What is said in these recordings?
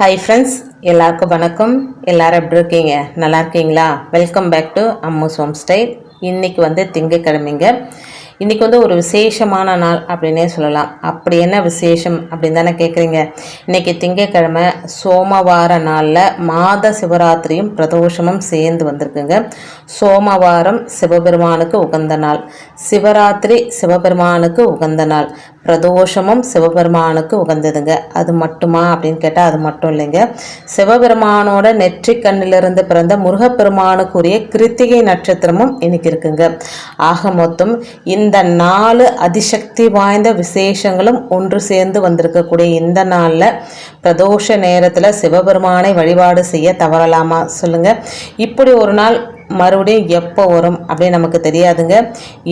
Hi friends எல்லாருக்கும் வணக்கம். எல்லாரும் எப்படி இருக்கீங்க? நல்லா இருக்கீங்களா? Welcome back to Ammu's home style இன்றைக்கி வந்து திங்கக்கிழமைங்க இன்றைக்கி வந்து ஒரு விசேஷமான நாள் அப்படின்னே சொல்லலாம். அப்படி என்ன விசேஷம் அப்படின்னு தானே கேட்குறீங்க இன்றைக்கி திங்கக்கிழமை சோமவார நாளில் மாத சிவராத்திரியும் பிரதோஷமும் சேர்ந்து வந்திருக்குங்க. சோமவாரம் சிவபெருமானுக்கு உகந்த நாள். சிவராத்திரி சிவபெருமானுக்கு உகந்த நாள். பிரதோஷமும் சிவபெருமானுக்கு உகந்ததுங்க. அது மட்டுமா அப்படின்னு கேட்டால் அது மட்டும் இல்லைங்க. சிவபெருமானோட நெற்றி கண்ணிலிருந்து பிறந்த முருகப்பெருமானுக்குரிய கிருத்திகை நட்சத்திரமும் இன்னைக்கு இருக்குங்க. ஆக மொத்தம் இந்த நாலு அதிசக்தி வாய்ந்த விசேஷங்களும் ஒன்று சேர்ந்து வந்திருக்கக்கூடிய இந்த நாளில் பிரதோஷ நேரத்தில் சிவபெருமானை வழிபாடு செய்ய தவறலாமா? சொல்லுங்கள் இப்படி ஒரு நாள் மறுபடியும் எப்போ வரும் அப்படின்னு நமக்கு தெரியாதுங்க.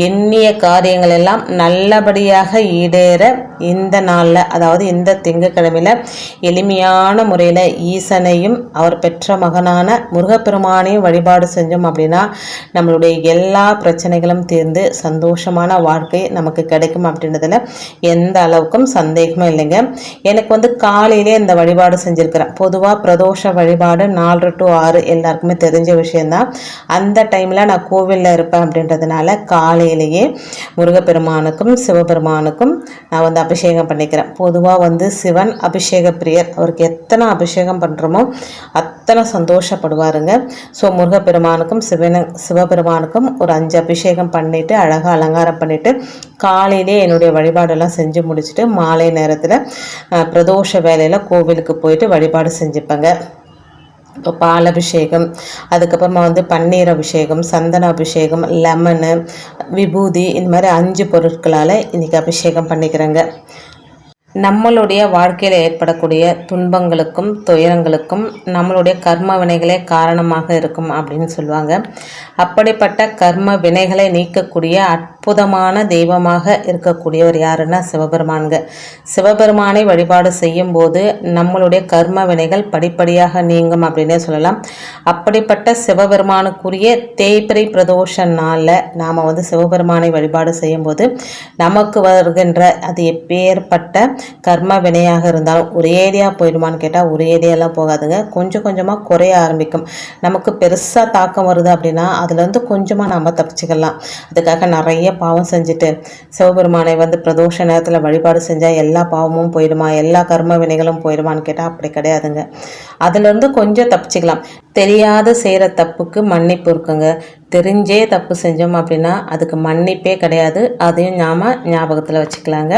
எண்ணிய காரியங்கள் எல்லாம் நல்லபடியாக ஈடேற இந்த நாளில் அதாவது இந்த திங்கக்கிழமையில் எளிமையான முறையில் ஈசனையும் அவர் பெற்ற மகனான முருகப்பெருமானையும் வழிபாடு செஞ்சோம் அப்படின்னா நம்மளுடைய எல்லா பிரச்சனைகளும் தீர்ந்து சந்தோஷமான வாழ்க்கை நமக்கு கிடைக்கும் அப்படின்றதுல எந்த அளவுக்கும் சந்தேகமும் இல்லைங்க. எனக்கு வந்து காலையிலே இந்த வழிபாடு செஞ்சுருக்கிறேன். பொதுவாக பிரதோஷ வழிபாடு நாலு டு ஆறு எல்லாருக்குமே தெரிஞ்ச விஷயந்தான் அந்த டைமில் நான் கோவிலில் இருப்பேன் அப்படின்றதுனால காலையிலேயே முருகப்பெருமானுக்கும் சிவபெருமானுக்கும் நான் வந்து அபிஷேகம் பண்ணிக்கிறேன். பொதுவாக வந்து சிவன் அபிஷேக பிரியர். அவருக்கு எத்தனை அபிஷேகம் பண்ணுறோமோ அத்தனை சந்தோஷப்படுவாருங்க. ஸோ முருகப்பெருமானுக்கும் சிவன சிவபெருமானுக்கும் ஒரு அஞ்சு அபிஷேகம் பண்ணிவிட்டு அழகாக அலங்காரம் பண்ணிவிட்டு காலையிலே என்னுடைய வழிபாடெல்லாம் செஞ்சு முடிச்சுட்டு மாலை நேரத்தில் பிரதோஷ வேலையில் கோவிலுக்கு போயிட்டு வழிபாடு செஞ்சுப்பேங்க. பால் அபிஷேகம் அதுக்கப்புறமா வந்து பன்னீர் அபிஷேகம் சந்தன அபிஷேகம் லெமனு விபூதி இந்த மாதிரி அஞ்சு பொருட்களால் இன்றைக்கி அபிஷேகம் பண்ணிக்கிறேங்க. நம்மளுடைய வாழ்க்கையில் ஏற்படக்கூடிய துன்பங்களுக்கும் துயரங்களுக்கும் நம்மளுடைய கர்ம வினைகளே காரணமாக இருக்கும் அப்படின்னு சொல்லுவாங்க. அப்படிப்பட்ட கர்ம வினைகளை நீக்கக்கூடிய அற்புதமான தெய்வமாக இருக்கக்கூடியவர் யாருன்னா சிவபெருமான்க சிவபெருமானை வழிபாடு செய்யும் போது நம்மளுடைய கர்ம வினைகள் படிப்படியாக நீங்கும் அப்படின்னே சொல்லலாம். அப்படிப்பட்ட சிவபெருமானுக்குரிய தேய்பிரை பிரதோஷ நாளில் நாம் வந்து சிவபெருமானை வழிபாடு செய்யும்போது நமக்கு வருகின்ற அது எப்பேற்பட்ட கர்ம வினையாக இருந்தாலும் ஒரேடியாக போயிடுமான்னு கேட்டால் ஒரேடியெல்லாம் போகாதுங்க. கொஞ்சம் கொஞ்சமாக குறைய ஆரம்பிக்கும். நமக்கு பெருசாக தாக்கம் வருது அப்படின்னா அதுலேருந்து கொஞ்சமாக நம்ம தப்பிச்சுக்கலாம். அதுக்காக நிறைய பாவம் செஞ்சுட்டு சிவபெருமானை வந்து பிரதோஷ நேரத்தில் வழிபாடு செஞ்சால் எல்லா பாவமும் போயிடுமா எல்லா கர்ம வினைகளும் போயிடுமான்னு கேட்டால் அப்படி கிடையாதுங்க. அதுலேருந்து கொஞ்சம் தப்பிச்சுக்கலாம். தெரியாத செய்கிற தப்புக்கு மன்னிப்பு இருக்குங்க. தெரிஞ்சே தப்பு செஞ்சோம் அப்படின்னா அதுக்கு மன்னிப்பே கிடையாது. அதையும் நாம் ஞாபகத்தில் வச்சுக்கலாங்க.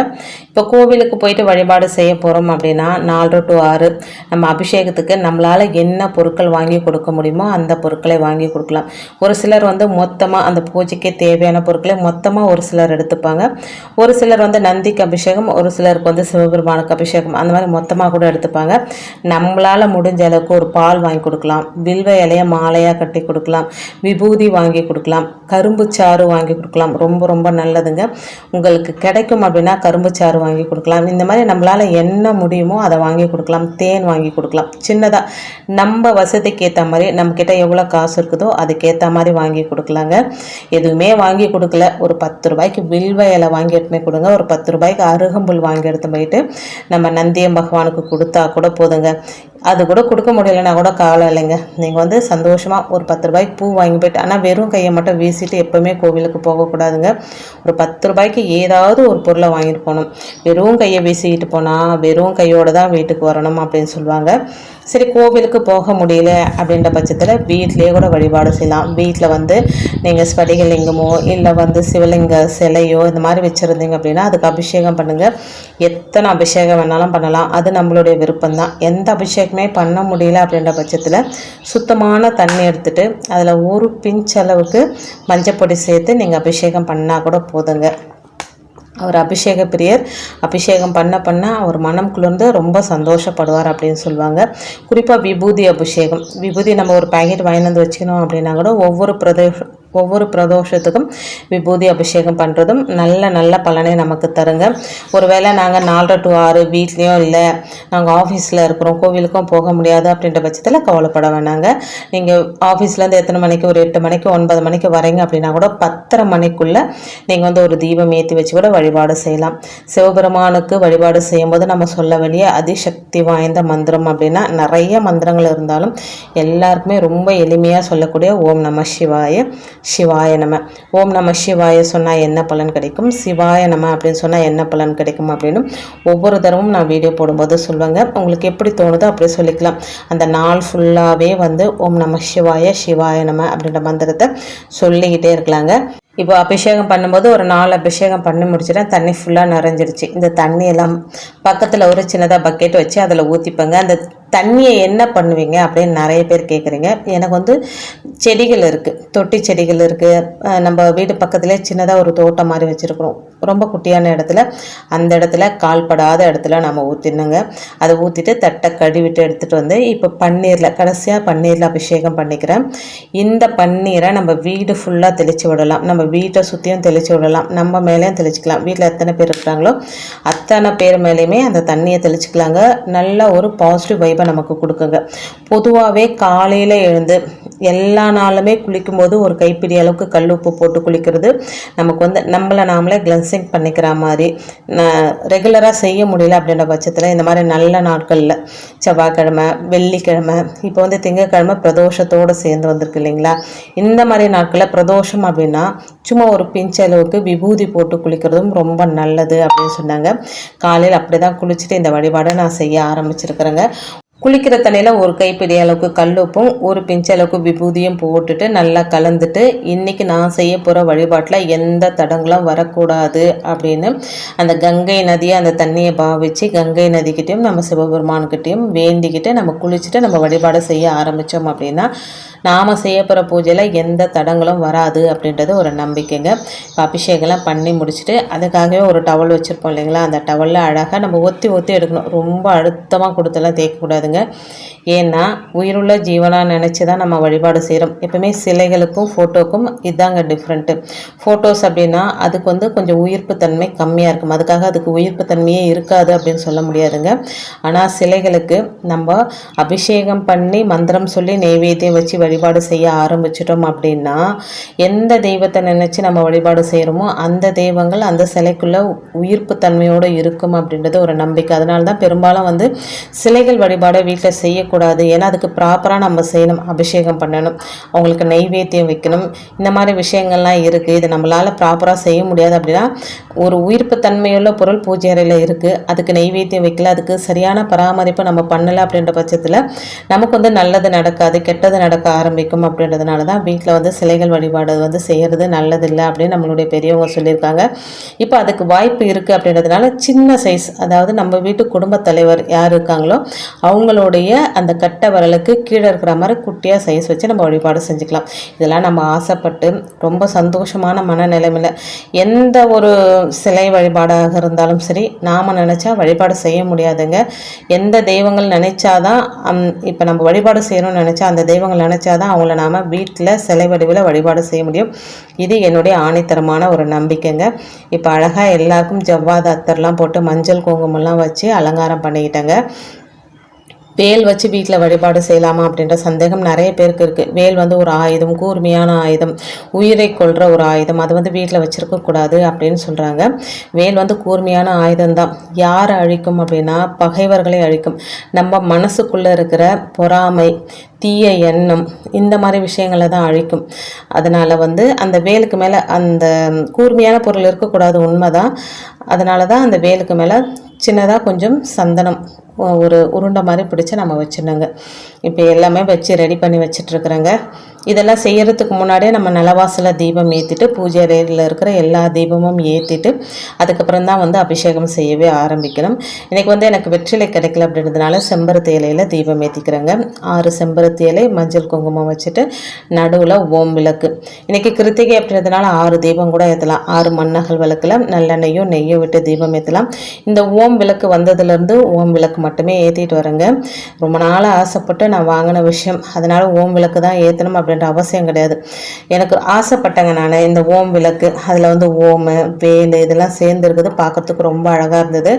இப்போ கோவிலுக்கு போயிட்டு வழிபாடு செய்ய போகிறோம் அப்படின்னா நாலு டு ஆறு நம்ம அபிஷேகத்துக்கு நம்மளால் என்ன பொருட்கள் வாங்கி கொடுக்க முடியுமோ அந்த பொருட்களை வாங்கி கொடுக்கலாம். ஒரு சிலர் வந்து மொத்தமாக அந்த பூஜைக்கு தேவையான பொருட்களை மொத்தமாக ஒரு சிலர் எடுத்துப்பாங்க. ஒரு சிலர் வந்து நந்திக்கு அபிஷேகம் ஒரு சிலருக்கு வந்து சிவபெருமானுக்கு அபிஷேகம். அந்த மாதிரி மொத்தமாக கூட எடுத்துப்பாங்க. நம்மளால் முடிஞ்ச அளவுக்கு ஒரு பால் வாங்கி கொடுக்கலாம். வில்வ இலைய மாலையாக கட்டி கொடுக்கலாம் விபூதி வாங்கி கொடுக்கலாம் கரும்பு சாறு வாங்கி கொடுக்கலாம். ரொம்ப ரொம்ப நல்லதுங்க. உங்களுக்கு கிடைக்கும் அப்படின்னா கரும்பு சாறு வாங்கி கொடுக்கலாம். இந்த மாதிரி நம்மளால் என்ன முடியுமோ அதை வாங்கி கொடுக்கலாம். தேன் வாங்கி கொடுக்கலாம். சின்னதாக நம்ம வசதிக்கு ஏற்ற மாதிரி நம்மக்கிட்ட எவ்வளோ காசு இருக்குதோ அதுக்கேற்ற மாதிரி வாங்கி கொடுக்கலாங்க. எதுவுமே வாங்கி கொடுக்கல. ஒரு பத்து ரூபாய்க்கு வில்வ இலை வாங்கி எடுத்துமே கொடுங்க. ஒரு பத்து ரூபாய்க்கு அருகம்புல் வாங்கி எடுத்து போயிட்டு நம்ம நந்தியம் பகவானுக்கு கொடுத்தா கூட போதுங்க. அது கூட கொடுக்க முடியலைன்னா கூட காலம் இல்லைங்க. நீங்கள் வந்து சந்தோஷமாக ஒரு பத்து ரூபாய்க்கு பூ வாங்கி போயிட்டு ஆனால் வெறும் கையை மட்டும் வீசிட்டு எப்போவுமே கோவிலுக்கு போகக்கூடாதுங்க. ஒரு பத்து ரூபாய்க்கு ஏதாவது ஒரு பொருளை வாங்கிட்டு போகணும். வெறும் கையை வீசிக்கிட்டு போனால் வெறும் கையோடு தான் வீட்டுக்கு வரணும் அப்படின்னு சொல்லுவாங்க. சரி கோவிலுக்கு போக முடியல அப்படின்ற பட்சத்தில் வீட்டிலேயே கூட வழிபாடு செய்யலாம். வீட்டில் வந்து நீங்கள் ஸ்படிகலிங்கமோ இல்லை வந்து சிவலிங்க சிலையோ இந்த மாதிரி வச்சுருந்தீங்க அப்படின்னா அதுக்கு அபிஷேகம் பண்ணுங்கள் எத்தனை அபிஷேகம் வேணாலும் பண்ணலாம். அது நம்மளுடைய விருப்பம் தான் எந்த அபிஷேகம் பண்ண முடியல அப்படின்ற பட்சத்தில் சுத்தமான தண்ணி எடுத்துகிட்டு அதில் ஒரு பிஞ்ச் அளவுக்கு மஞ்சப்பொடி சேர்த்து நீங்கள் அபிஷேகம் பண்ணால் கூட போதுங்க. அவர் அபிஷேக பிரியர். அபிஷேகம் பண்ண பண்ண அவர் மனம் குளிர்ந்து ரொம்ப சந்தோஷப்படுவார் அப்படின்னு சொல்லுவாங்க. குறிப்பாக விபூதி அபிஷேகம். விபூதி நம்ம ஒரு பேக்கெட் வாங்கி வந்து வச்சுக்கணும் அப்படின்னா கூட ஒவ்வொரு பிரதேஷ ஒவ்வொரு பிரதோஷத்துக்கும் விபூதி அபிஷேகம் பண்ணுறதும் நல்ல நல்ல பலனை நமக்கு தருங்க. ஒருவேளை நாங்கள் நாலரை டு ஆறு வீட்லேயும் இல்லை நாங்கள் ஆஃபீஸில் இருக்கிறோம் கோவிலுக்கும் போக முடியாது அப்படின்ற பட்சத்தில் கவலைப்பட வேணாங்க. நீங்கள் ஆஃபீஸ்லேருந்து எத்தனை மணிக்கு ஒரு எட்டு மணிக்கு ஒன்பது மணிக்கு வரீங்க அப்படின்னா கூட பத்தரை மணிக்குள்ளே நீங்கள் வந்து ஒரு தீபம் ஏற்றி வச்சு கூட வழிபாடு செய்யலாம். சிவபெருமானுக்கு வழிபாடு செய்யும்போது நம்ம சொல்ல வேண்டிய அதிசக்தி வாய்ந்த மந்திரம் அப்படின்னா நிறைய மந்திரங்கள் இருந்தாலும் எல்லாருக்குமே ரொம்ப எளிமையாக சொல்லக்கூடிய ஓம் நம சிவாய. சிவாய நம. ஓம் நம சிவாய சொன்னால் என்ன பலன் கிடைக்கும்? சிவாய நம அப்படின்னு சொன்னால் என்ன பலன் கிடைக்கும் அப்படின்னு ஒவ்வொரு தடவும் நான் வீடியோ போடும்போது சொல்லுவேங்க. உங்களுக்கு எப்படி தோணுதோ அப்படியே சொல்லிக்கலாம். அந்த நாள் ஃபுல்லாகவே வந்து ஓம் நம சிவாய சிவாய நம அப்படின்ற மந்திரத்தை சொல்லிக்கிட்டே இருக்கலாங்க. இப்போ அபிஷேகம் பண்ணும்போது ஒரு நாலு அபிஷேகம் பண்ணி முடிச்சிட்டேன். தண்ணி ஃபுல்லாக நிறைஞ்சிடுச்சு. இந்த தண்ணியெல்லாம் பக்கத்தில் ஒரு சின்னதாக பக்கெட் வச்சு அதில் ஊற்றிப்பேங்க அந்த தண்ணியை என்ன பண்ணுவீங்க அப்படின்னு நிறைய பேர் கேட்குறீங்க எனக்கு வந்து செடிகள் இருக்குது தொட்டி செடிகள் இருக்குது நம்ம வீடு பக்கத்துலேயே சின்னதாக ஒரு தோட்டம் மாதிரி வச்சுருக்குறோம். ரொம்ப குட்டியான இடத்துல. அந்த இடத்துல கால்படாத இடத்துல நம்ம ஊற்றினுங்க அதை ஊற்றிட்டு தட்டை கழுவிட்டு எடுத்துகிட்டு வந்து இப்போ பன்னீரில் கடைசியாக பன்னீரில் அபிஷேகம் பண்ணிக்கிறேன். இந்த பன்னீரை நம்ம வீடு ஃபுல்லாக தெளித்து விடலாம். நம்ம வீட்டை சுற்றியும் தெளித்து விடலாம். நம்ம மேலேயும் தெளிச்சிக்கலாம். வீட்டில் எத்தனை பேர் இருக்கிறாங்களோ அத்தனை பேர் மேலேயுமே அந்த தண்ணியை தெளிச்சிக்கலாங்க. நல்ல ஒரு பாசிட்டிவ் வைப் கண்டிப்பாக நமக்கு கொடுக்குங்க. பொதுவாகவே காலையில் எழுந்து எல்லா நாளுமே குளிக்கும்போது ஒரு கைப்பிடி அளவுக்கு கல் உப்பு போட்டு குளிக்கிறது நமக்கு வந்து நம்மளை நாமளே கிளன்சிங் பண்ணிக்கிற மாதிரி. ரெகுலராக செய்ய முடியல அப்படின்ற பட்சத்தில் இந்த மாதிரி நல்ல நாட்களில் செவ்வாய்க்கிழமை வெள்ளிக்கிழமை இப்போ வந்து திங்கக்கிழமை பிரதோஷத்தோடு சேர்ந்து வந்திருக்கு இல்லைங்களா? இந்த மாதிரி நாட்களில் பிரதோஷம் அப்படின்னா சும்மா ஒரு பிஞ்ச் அளவுக்கு விபூதி போட்டு குளிக்கிறதும் ரொம்ப நல்லது அப்படின்னு சொன்னாங்க. காலையில் அப்படி தான் குளிச்சுட்டு இந்த வழிபாடை நான் செய்ய ஆரம்பிச்சிருக்கிறேங்க. குளிக்கிற தண்ணியில் ஒரு கைப்பிடி அளவுக்கு கல்லுப்பும் ஒரு பிஞ்ச அளவுக்கு விபூதியும் போட்டுட்டு நல்லா கலந்துட்டு இன்றைக்கி நான் செய்ய போகிற வழிபாட்டில் எந்த தடங்களும் வரக்கூடாது அப்படின்னு அந்த கங்கை நதியை அந்த தண்ணியை பாவிச்சு கங்கை நதிக்கிட்டையும் நம்ம சிவபெருமான்கிட்டேயும் வேண்டிக்கிட்டு நம்ம குளிச்சுட்டு நம்ம வழிபாடு செய்ய ஆரம்பித்தோம் அப்படின்னா நாம் செய்ய போகிற பூஜையில் எந்த தடங்களும் வராது அப்படின்றது ஒரு நம்பிக்கைங்க. இப்போ அபிஷேகம்லாம் பண்ணி முடிச்சுட்டு அதுக்காகவே ஒரு டவல் வச்சுருப்போம் இல்லைங்களா? அந்த டவலில் அழகாக நம்ம ஒத்தி ஒத்தி எடுக்கணும். ரொம்ப அழுத்தமாக கொடுத்தெல்லாம் தேய்க்கக்கூடாதுங்க ஏன்னா உயிருள்ள ஜீவனாக நினச்சி தான் நம்ம வழிபாடு செய்கிறோம் எப்பவுமே சிலைகளுக்கும் ஃபோட்டோக்கும் இதாங்க டிஃப்ரெண்ட்டு ஃபோட்டோஸ் அப்படின்னா அதுக்கு வந்து கொஞ்சம் உயிர்ப்பு தன்மை கம்மியாக இருக்கும். அதுக்காக அதுக்கு உயிர்ப்பு தன்மையே இருக்காது அப்படின்னு சொல்ல முடியாதுங்க. ஆனால் சிலைகளுக்கு நம்ம அபிஷேகம் பண்ணி மந்திரம் சொல்லி நெய்வேத்தியம் வச்சு வழிபாடு செய்ய ஆரம்பிச்சிட்டோம் அப்படின்னா எந்த தெய்வத்தை நினச்சி நம்ம வழிபாடு செய்கிறோமோ அந்த தெய்வங்கள் அந்த சிலைக்குள்ளே உயிர்ப்பு தன்மையோடு இருக்கும் அப்படின்றது ஒரு நம்பிக்கை. அதனால தான் பெரும்பாலும் வந்து சிலைகள் வழிபாடை வீட்டில் செய்யக்கூடாது. ஏன்னா அதுக்கு ப்ராப்பராக நம்ம செய்யணும் அபிஷேகம் பண்ணணும் அவங்களுக்கு நெய்வேத்தியம் வைக்கணும். இந்த மாதிரி விஷயங்கள்லாம் இருக்குது இது நம்மளால் ப்ராப்பராக செய்ய முடியாது அப்படின்னா ஒரு உயிர்ப்பு தன்மையுள்ள பொருள் பூஜை அறையில் இருக்குது அதுக்கு நெய்வேத்தியம் வைக்கல அதுக்கு சரியான பராமரிப்பு நம்ம பண்ணலை அப்படின்ற பட்சத்தில் நமக்கு வந்து நல்லது நடக்காது கெட்டது நடக்க ஆரம்பிக்கும் அப்படின்றதுனால தான் வீட்டில் வந்து சிலைகள் வழிபாடு வந்து செய்கிறது நல்லதில்லை அப்படின்னு நம்மளுடைய பெரியவங்க சொல்லியிருக்காங்க. இப்போ அதுக்கு வாய்ப்பு இருக்குது அப்படின்றதுனால சின்ன சைஸ் அதாவது நம்ம வீட்டு குடும்பத் தலைவர் யார் இருக்காங்களோ அவங்களுடைய அந்த கட்டை வரலுக்கு கீழே இருக்கிற மாதிரி குட்டியாக சைஸ் வச்சு நம்ம வழிபாடு செஞ்சுக்கலாம். இதெல்லாம் நம்ம ஆசைப்பட்டு ரொம்ப சந்தோஷமான மனநிலைமையில் எந்த ஒரு சிலை வழிபாடாக இருந்தாலும் சரி நாம் நினச்சா வழிபாடு செய்ய முடியாதுங்க. எந்த தெய்வங்கள் நினைச்சாதான் இப்போ நம்ம வழிபாடு செய்யணும்னு நினச்சா அந்த தெய்வங்கள் நினச்சாதான் அவங்கள நாம் வீட்டில் சிலை வடிவில் வழிபாடு செய்ய முடியும். இது என்னுடைய ஆணித்தரமான ஒரு நம்பிக்கைங்க. இப்போ அழகாக எல்லாருக்கும் ஜவ்வாத அத்தர்லாம் போட்டு மஞ்சள் குங்குமம்லாம் வச்சு அலங்காரம் பண்ணிக்கிட்டேங்க. வேல் வச்சு வீட்டில் வழிபாடு செய்யலாமா அப்படின்ற சந்தேகம் நிறைய பேருக்கு இருக்குது வேல் வந்து ஒரு ஆயுதம் கூர்மையான ஆயுதம் உயிரை கொள்கிற ஒரு ஆயுதம் அது வந்து வீட்டில் வச்சுருக்கக்கூடாது அப்படின்னு சொல்கிறாங்க வேல் வந்து கூர்மையான ஆயுதம் தான் யாரை அழிக்கும் அப்படின்னா பகைவர்களை அழிக்கும். நம்ம மனசுக்குள்ளே இருக்கிற பொறாமை தீய எண்ணம் இந்த மாதிரி விஷயங்களை தான் அழிக்கும். அதனால் வந்து அந்த வேலுக்கு மேலே அந்த கூர்மையான பொருள் இருக்கக்கூடாது உண்மை தான் அதனால தான் அந்த வேலுக்கு மேலே சின்னதாக கொஞ்சம் சந்தனம் ஒரு உருண்டை மாதிரி பிடிச்சி நம்ம வச்சிடணுங்க. இப்போ எல்லாமே வச்சு ரெடி பண்ணி வச்சிட்ருக்குறேங்க இதெல்லாம் செய்கிறதுக்கு முன்னாடியே நம்ம நிலவாசலில் தீபம் ஏற்றிட்டு பூஜை அறையில் இருக்கிற எல்லா தீபமும் ஏற்றிட்டு அதுக்கப்புறம் தான் வந்து அபிஷேகம் செய்யவே ஆரம்பிக்கணும். இன்றைக்கி வந்து எனக்கு வெற்றிலை கிடைக்கல அப்படின்றதுனால செம்பருத்தி இலையில் தீபம் ஏற்றிக்கிறேங்க ஆறு செம்பருத்தி இலை மஞ்சள் குங்குமம் வச்சுட்டு நடுவில் ஓம் விளக்கு. இன்றைக்கி கிருத்திகை அப்படின்றதுனால ஆறு தீபம் கூட ஏற்றலாம் ஆறு மண்ணகல் விளக்கில் நல்லெண்ணெயும் நெய்யும் விட்டு தீபம் ஏற்றலாம் இந்த ஓம் விளக்கு வந்ததுலேருந்து ஓம் விளக்கு மட்டுமே ஏற்றிட்டு வரேங்க. ரொம்ப நாளாக ஆசைப்பட்டு நான் வாங்கின விஷயம். அதனால் ஓம் விளக்கு தான் ஏற்றணும் அப்படின்ற அவசியம் கிடையாது. எனக்கு ஆசைப்பட்டேங்க நான். இந்த ஓம் விளக்கு அதில் வந்து ஓமு வேலு இதெல்லாம் சேர்ந்து இருக்குது. பார்க்கறதுக்கு ரொம்ப அழகாக இருந்தது.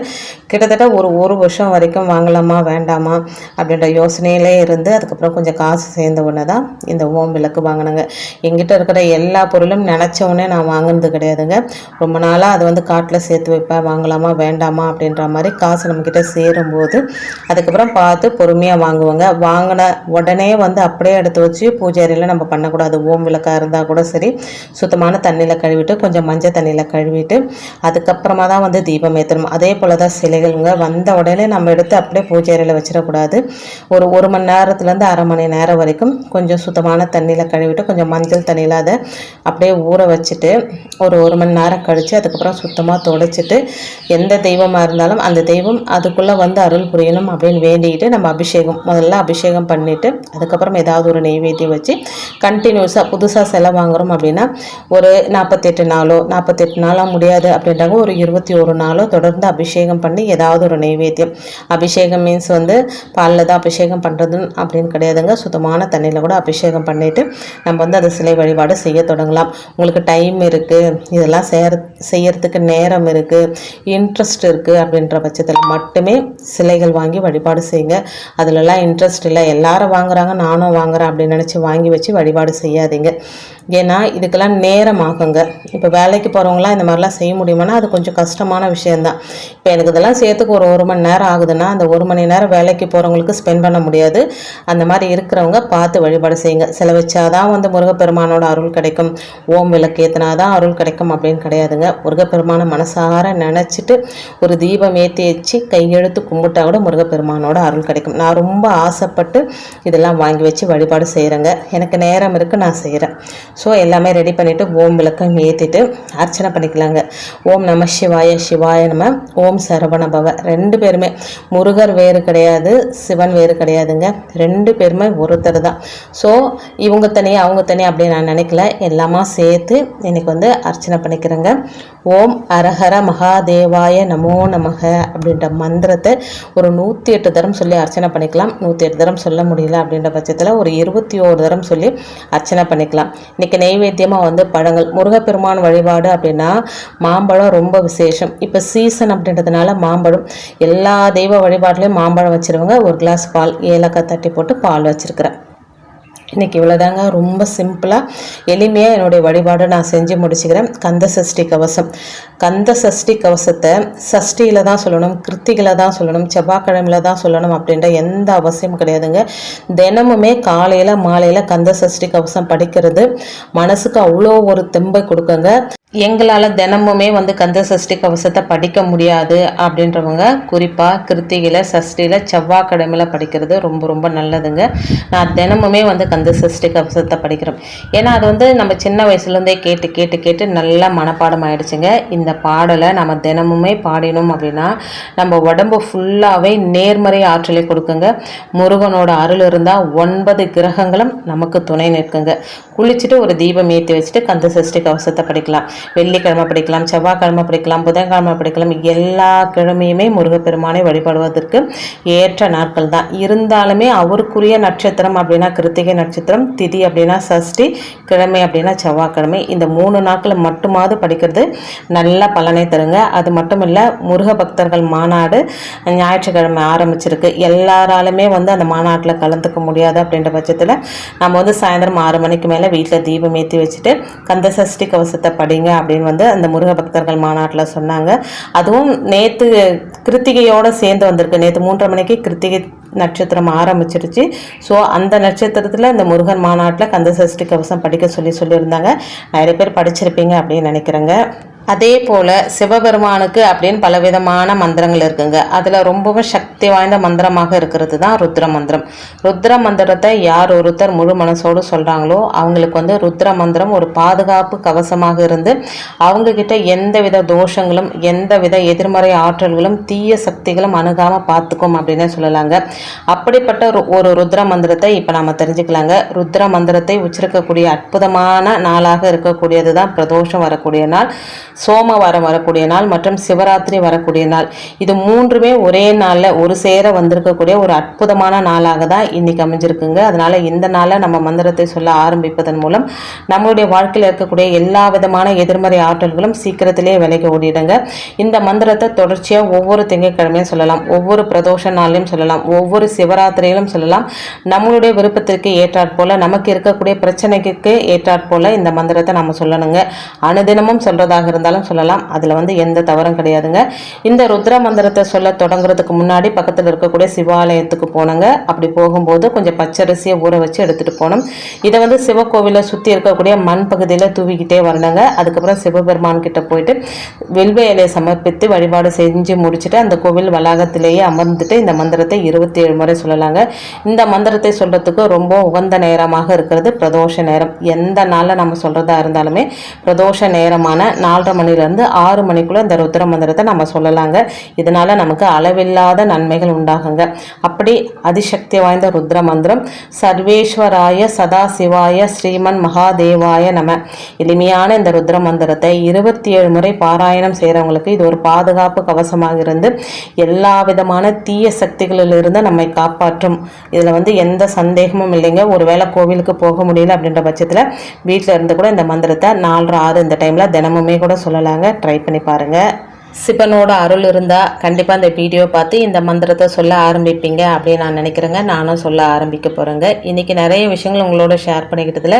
கிட்டத்தட்ட ஒரு ஒரு வருஷம் வரைக்கும் வாங்கலாமா வேண்டாமா அப்படின்ற யோசனையிலே இருந்து அதுக்கப்புறம் கொஞ்சம் காசு சேர்ந்த உடனே தான் இந்த ஓம் விளக்கு வாங்கினேங்க. எங்கிட்ட இருக்கிற எல்லா பொருளும் நினச்சவொடனே நான் வாங்கினது கிடையாதுங்க. ரொம்ப நாளாக அதை வந்து காட்டில் சேர்த்து வைப்பேன். வாங்கலாமா வேண்டாமா அப்படின்ற மாதிரி காசு நம்மக்கிட்ட சேரும்போது அதுக்கப்புறம் பார்த்து பொறுமையாக வாங்குவாங்க. வாங்கின உடனே வந்து அப்படியே எடுத்து வச்சு பூஜாரியில் நம்ம பண்ணக்கூடாது. ஓம் விளக்காக இருந்தால் கூட சரி சுத்தமான தண்ணியில் கழுவிட்டு கொஞ்சம் மஞ்சள் தண்ணியில் கழுவிட்டு அதுக்கப்புறமா தான் வந்து தீபம் ஏற்றணும் அதே போல் தான் சிலை சிலைகள்ங்க வந்த உடனே நம்ம எடுத்து அப்படியே பூஜை அறையில் வச்சிடக்கூடாது. ஒரு ஒரு மணி நேரத்துலேருந்து அரை மணி நேரம் வரைக்கும் கொஞ்சம் சுத்தமான தண்ணியில் கழுவிட்டு கொஞ்சம் மஞ்சள் தண்ணியில் அதை அப்படியே ஊற வச்சுட்டு ஒரு ஒரு மணி நேரம் கழித்து அதுக்கப்புறம் சுத்தமாக துடைச்சிட்டு எந்த தெய்வமாக இருந்தாலும் அந்த தெய்வம் அதுக்குள்ளே வந்து அருள் புரியணும் அப்படின்னு வேண்டிக்கிட்டு நம்ம அபிஷேகம் முதல்ல அபிஷேகம் பண்ணிவிட்டு அதுக்கப்புறம் ஏதாவது ஒரு நெய்வேத்தியம் வச்சு கண்டினியூஸாக புதுசாக செலவு வாங்குகிறோம் அப்படின்னா ஒரு நாற்பத்தெட்டு நாளோ நாற்பத்தெட்டு நாளாக முடியாது அப்படின்றாங்க. ஒரு இருபத்தி ஒரு நாளோ தொடர்ந்து அபிஷேகம் பண்ணி ஏதாவது ஒரு நெய்வேத்தியம் அபிஷேகம் மீன்ஸ் வந்து பாலில் தான் அபிஷேகம் பண்ணுறது அப்படின்னு கிடையாதுங்க. சுத்தமான தண்ணியில் கூட அபிஷேகம் பண்ணிவிட்டு நம்ம வந்து அதை சிலை வழிபாடு செய்ய தொடங்கலாம். உங்களுக்கு டைம் இருக்குது இதெல்லாம் செய்ய செய்யறதுக்கு நேரம் இருக்குது இன்ட்ரெஸ்ட் இருக்குது அப்படின்ற பட்சத்தில் மட்டுமே சிலைகள் வாங்கி வழிபாடு செய்யுங்க. அதிலெல்லாம் இன்ட்ரெஸ்ட் இல்லை. எல்லாரும் வாங்குறாங்க நானும் வாங்குறேன் அப்படின்னு நினச்சி வாங்கி வச்சு வழிபாடு செய்யாதீங்க. ஏன்னா இதுக்கெல்லாம் நேரம் ஆகுங்க இப்போ வேலைக்கு போகிறவங்களாம் இந்த மாதிரிலாம் செய்ய முடியுமானா அது கொஞ்சம் கஷ்டமான விஷயந்தான் இப்போ எனக்கு இதெல்லாம் சேர்த்துக்கு ஒரு ஒரு மணி நேரம் ஆகுதுன்னா அந்த ஒரு மணி நேரம் வேலைக்கு போகிறவங்களுக்கு ஸ்பெண்ட் பண்ண முடியாது. அந்த மாதிரி இருக்கிறவங்க பார்த்து வழிபாடு செய்யுங்க. செலவச்சாதான் வந்து முருகப்பெருமானோட அருள் கிடைக்கும். ஓம் விளக்கு ஏற்றினா தான் அருள் கிடைக்கும் அப்படின்னு கிடையாதுங்க. முருகப்பெருமானை மனசார நினச்சிட்டு ஒரு தீபம் ஏற்றி வச்சு கையெழுத்து கும்பிட்டா கூட முருகப்பெருமானோட அருள் கிடைக்கும். நான் ரொம்ப ஆசைப்பட்டு இதெல்லாம் வாங்கி வச்சு வழிபாடு செய்கிறேங்க எனக்கு நேரம் இருக்குது நான் செய்கிறேன் ஸோ எல்லாமே ரெடி பண்ணிவிட்டு ஓம் விளக்கம் ஏற்றிட்டு அர்ச்சனை பண்ணிக்கலாங்க. ஓம் நம சிவாய சிவாய நம ஓம் சரவண பவ. ரெண்டு பேருமே. முருகர் வேறு கிடையாது சிவன் வேறு கிடையாதுங்க. ரெண்டு பேருமே ஒருத்தர் தான். ஸோ இவங்க தனியாக அவங்க தனியாக அப்படி நான் நினைக்கல. எல்லாமா சேர்த்து இன்றைக்கி வந்து அர்ச்சனை பண்ணிக்கிறேங்க. ஓம் அரஹர மகாதேவாய நமோ நமக அப்படின்ற மந்திரத்தை ஒரு நூற்றி எட்டு தரம் சொல்லி அர்ச்சனை பண்ணிக்கலாம். நூற்றி எட்டு தரம் சொல்ல முடியல அப்படின்ற பட்சத்தில் ஒரு இருபத்தி ஓரு தரம் சொல்லி அர்ச்சனை பண்ணிக்கலாம். இன்றைக்கி நெய்வேத்தியமாக வந்து பழங்கள். முருகப்பெருமான் வழிபாடு அப்படின்னா மாம்பழம் ரொம்ப விசேஷம். இப்போ சீசன் அப்படின்றதுனால மாம்பழம் எல்லா தெய்வ வழிபாட்லேயும் மாம்பழம் வச்சுருவாங்க. ஒரு கிளாஸ் பால் ஏலக்காய் தட்டி போட்டு பால் வச்சுருக்கிறேன். இன்றைக்கி இவ்வளோதாங்க ரொம்ப சிம்பிளாக எளிமையாக என்னுடைய வழிபாடை நான் செஞ்சு முடிச்சுக்கிறேன். கந்த சஷ்டி கவசம். கந்த சஷ்டி கவசத்தை சஷ்டியில் தான் சொல்லணும் கிருத்திகளை தான் சொல்லணும் செவ்வாய்க்கிழமையில் தான் சொல்லணும் அப்படின்ற எந்த அவசியமும் கிடையாதுங்க. தினமுமே காலையில் மாலையில் கந்த சஷ்டி கவசம் படிக்கிறது. மனசுக்கு அவ்வளோ ஒரு தெம்பை கொடுக்குங்க. எங்களால் தினமுமே வந்து கந்த சஷ்டி கவசத்தை படிக்க முடியாது அப்படின்றவங்க குறிப்பாக கிருத்திகையில் சஷ்டியில் செவ்வாய்க்கிழமையில் படிக்கிறது ரொம்ப ரொம்ப நல்லதுங்க. நான் தினமுமே வந்து கந்த சஷ்டி கவசத்தை படிக்கிறேன். ஏன்னா அது வந்து நம்ம சின்ன வயசுலேருந்தே கேட்டு கேட்டு கேட்டு நல்லா மனப்பாடம் ஆகிடுச்சுங்க இந்த பாடலை நம்ம தினமுமே பாடினோம் அப்படின்னா நம்ம உடம்பு ஃபுல்லாகவே நேர்மறை ஆற்றலை கொடுக்குங்க. முருகனோட அருள் இருந்தால் ஒன்பது கிரகங்களும் நமக்கு துணை நிற்குங்க. குளிச்சுட்டு ஒரு தீபம் ஏற்றி வச்சுட்டு கந்த சஷ்டி கவசத்தை படிக்கலாம். வெள்ளிக்கிழமை படிக்கலாம் செவ்வாய்க்கிழமை படிக்கலாம் புதன்கிழமை படிக்கலாம். எல்லா கிழமையுமே முருகப்பெருமானை வழிபடுவதற்கு ஏற்ற நாட்கள் தான். இருந்தாலுமே அவருக்குரிய நட்சத்திரம் அப்படின்னா கிருத்திகை நட்சத்திரம் திதி அப்படின்னா சஷ்டி கிழமை அப்படின்னா செவ்வாய்க்கிழமை. இந்த மூணு நாட்கள் மட்டுமாவது படிக்கிறது நல்ல பலனை தருங்க. அது மட்டும் இல்லை முருக பக்தர்கள் மாநாடு ஞாயிற்றுக்கிழமை ஆரம்பிச்சிருக்கு. எல்லாராலுமே வந்து அந்த மாநாட்டில் கலந்துக்க முடியாது அப்படின்ற பட்சத்தில் நம்ம வந்து சாயந்தரம் ஆறு மணிக்கு மேலே வீட்டில் தீபம் ஏற்றி வச்சுட்டு கந்த சஷ்டி கவசத்தை படிங்க. அப்படின்னு வந்து அந்த முருக பக்தர்கள் மாநாட்டில் சொன்னாங்க. அதுவும் நேற்று கிருத்திகையோடு சேர்ந்து வந்திருக்கு. நேற்று மூன்றரை மணிக்கு கிருத்திகை நட்சத்திரம் ஆரம்பிச்சிருச்சு. ஸோ அந்த நட்சத்திரத்தில் இந்த முருகன் மாநாட்டில் கந்த சஷ்டி கவசம் படிக்க சொல்லி சொல்லியிருந்தாங்க. நிறைய பேர் படிச்சிருப்பீங்க அப்படின்னு நினைக்கிறேங்க. அதே போல் சிவபெருமானுக்கு அப்படின்னு பலவிதமான மந்திரங்கள் இருக்குங்க. அதில் ரொம்பவும் சக்தி வாய்ந்த மந்திரமாக இருக்கிறது தான் ருத்ர மந்திரம். ருத்ர மந்திரத்தை யார் ஒருத்தர் முழு மனசோடு சொல்கிறாங்களோ அவங்களுக்கு வந்து ருத்ர மந்திரம் ஒரு பாதுகாப்பு கவசமாக இருந்து அவங்கக்கிட்ட எந்த வித தோஷங்களும் எந்த வித எதிர்மறை ஆற்றல்களும் தீய சக்திகளும் அணுகாமல் பார்த்துக்கும் அப்படின்னே சொல்லலாங்க. அப்படிப்பட்ட ஒரு- ருத்ர மந்திரத்தை இப்போ நம்ம தெரிஞ்சுக்கலாங்க. ருத்ர மந்திரத்தை உச்சரிக்கக்கூடிய அற்புதமான நாளாக இருக்கக்கூடியது தான் பிரதோஷம் வரக்கூடிய நாள். சோமவாரம் வரக்கூடிய நாள் மற்றும் சிவராத்திரி வரக்கூடிய நாள். இது மூன்றுமே ஒரே நாளில் ஒரு சேர வந்திருக்கக்கூடிய ஒரு அற்புதமான நாளாக தான் இன்னைக்கு அமைஞ்சிருக்குங்க. அதனால இந்த நாளில் நம்ம மந்திரத்தை சொல்ல ஆரம்பிப்பதன் மூலம் நம்மளுடைய வாழ்க்கையில் இருக்கக்கூடிய எல்லா விதமான எதிர்மறை ஆற்றல்களும் சீக்கிரத்திலே விலைக்கு ஓடிடுங்க. இந்த மந்திரத்தை தொடர்ச்சியாக ஒவ்வொரு திங்கட்கிழமையும் சொல்லலாம். ஒவ்வொரு பிரதோஷ நாளிலும் சொல்லலாம். ஒவ்வொரு சிவராத்திரியிலும் சொல்லலாம். நம்மளுடைய விருப்பத்திற்கு ஏற்றாற்போல் நமக்கு இருக்கக்கூடிய பிரச்சனைக்கு ஏற்றாற்போல் இந்த மந்திரத்தை நம்ம சொல்லணுங்க. அனுதினமும் சொல்றதாக இருந்தாலும் சொல்லலாம். அதில் வந்து எந்த தவறும் கிடையாதுங்க. இந்த ருத்ர மந்திரத்தை சொல்ல தொடங்குறதுக்கு முன்னாடி பக்கத்தில் இருக்கக்கூடிய சிவாலயத்துக்கு போனோங்க. அப்படி போகும்போது கொஞ்சம் பச்சரிசியை ஊற வச்சு எடுத்துகிட்டு போனோம். இதை வந்து சிவக்கோவிலை சுற்றி இருக்கக்கூடிய மண் பகுதியில் தூவிக்கிட்டே வரணுங்க. அதுக்கப்புறம் சிவபெருமான் கிட்ட போயிட்டு வெல்வ இலையை சமர்ப்பித்து வழிபாடு செஞ்சு முடிச்சுட்டு அந்த கோவில் வளாகத்திலேயே அமர்ந்துட்டு இந்த மந்திரத்தை இருபத்தி ஏழு முறை சொல்லலாங்க. இந்த மந்திரத்தை சொல்கிறதுக்கு ரொம்ப உகந்த நேரமாக இருக்கிறது பிரதோஷ நேரம். எந்த நாளில் நம்ம சொல்கிறதா இருந்தாலுமே பிரதோஷ நேரமான நாலரை மணிலேருந்து ஆறு மணிக்குள்ளே இந்த ருத்ர மந்திரத்தை நம்ம சொல்லலாங்க. இதனால் நமக்கு அளவில்லாத நன்மைகள் உண்டாகுங்க. அப்படி அதிசக்தி வாய்ந்த ருத்ர மந்திரம் சர்வேஸ்வராய சதாசிவாய ஸ்ரீமன் மகாதேவாய நம. எளிமையான இந்த ருத்ர மந்திரத்தை இருபத்தி ஏழு முறை பாராயணம் செய்கிறவங்களுக்கு இது ஒரு பாதுகாப்பு கவசமாக இருந்து எல்லா விதமான தீய சக்திகளிலிருந்து நம்மை காப்பாற்றும். இதில் வந்து எந்த சந்தேகமும் இல்லைங்க. ஒருவேளை கோவிலுக்கு போக முடியல அப்படின்ற பட்சத்தில் வீட்டில் இருந்து கூட இந்த மந்திரத்தை நாலு ஆறு இந்த டைமில் தினமுமே கூட சொல்லலாங்க. ட்ரை பண்ணி பாருங்கள் சிவனோட அருள் இருந்தால் கண்டிப்பாக இந்த வீடியோ பார்த்து இந்த மந்திரத்தை சொல்ல ஆரம்பிப்பீங்க அப்படின்னு நான் நினைக்கிறேங்க. நானும் சொல்ல ஆரம்பிக்க போகிறேங்க இன்றைக்கி நிறைய விஷயங்கள் உங்களோட ஷேர் பண்ணிக்கிட்டதில்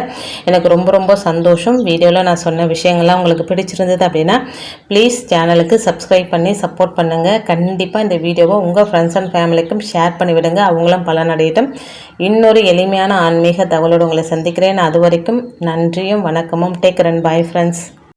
எனக்கு ரொம்ப ரொம்ப சந்தோஷம். வீடியோவில் நான் சொன்ன விஷயங்கள்லாம் உங்களுக்கு பிடிச்சிருந்தது அப்படின்னா ப்ளீஸ் சேனலுக்கு சப்ஸ்கிரைப் பண்ணி சப்போர்ட் பண்ணுங்கள் கண்டிப்பாக இந்த வீடியோவை உங்கள் ஃப்ரெண்ட்ஸ் அண்ட் ஃபேமிலிக்கும் ஷேர் பண்ணிவிடுங்க அவங்களும் பலனடையட்டும். இன்னொரு எளிமையான ஆன்மீக தகவலோடு உங்களை சந்திக்கிறேன். அது வரைக்கும் நன்றியும் வணக்கமும். Take run bye friends